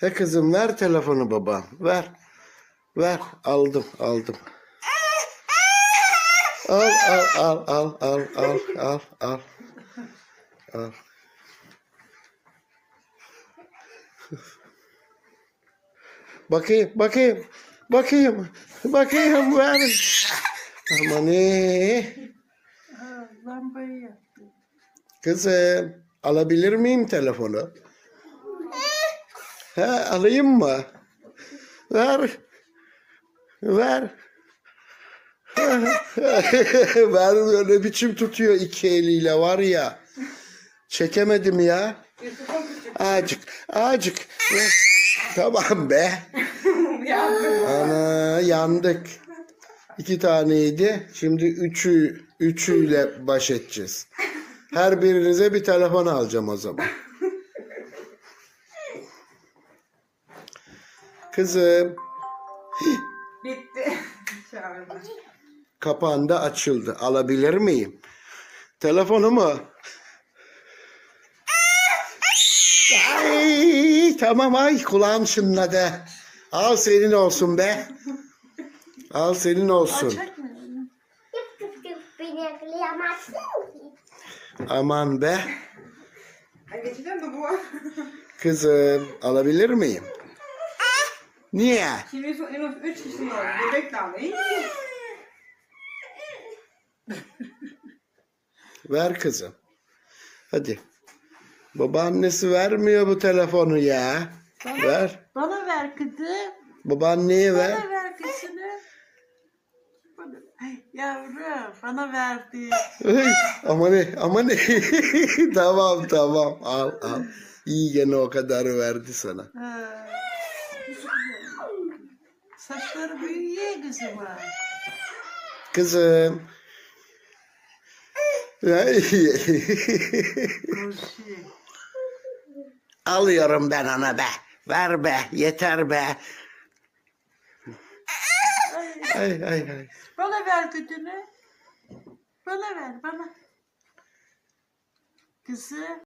He kızım ver telefonu babam. Ver. Ver. Aldım aldım. Al al al al al al al al. Al. Bakayım bakayım. Bakayım. Bakayım ver. Aman ne? Ha, lambayı yaktı. Kızım alabilir miyim telefonu? He alayım mı? Ver. Ver. Ver böyle biçim tutuyor iki eliyle var ya. Çekemedim ya. Acık, acık. Tamam be. Ana yandık. İki taneydi. Şimdi üçü, üçüyle baş edeceğiz. Her birinize bir telefon alacağım o zaman. Kızım Bitti. Çağırdı. kapağında açıldı. Alabilir miyim? Telefonumu. Ay, tamam ay kulağım çınladı. Al senin olsun be. Al senin olsun. Açak mı? Tıp tıp tıp beni yakalayamazsın ki. Aman be. Ay geçeceğim de bu. Kızım alabilir miyim? Niye? Şimdi son en az 3 kişi var. Bebek damla. Ver kızım. Hadi. Babaannesi vermiyor bu telefonu ya. Ver. Bana ver kızım. Babaanneye ver. Bana ver kızını. Bana... Ay, Yavrum bana verdi. Ay, ama ne ama ne. tamam tamam al al. İyi gene o kadar verdi sana. Ha. Saçları büyüyor kızım ha. Kızım. Alıyorum ben ona be. Ver be. Yeter be. Ay ay ay. Bana ver güdünü. Bana ver bana. Kızı.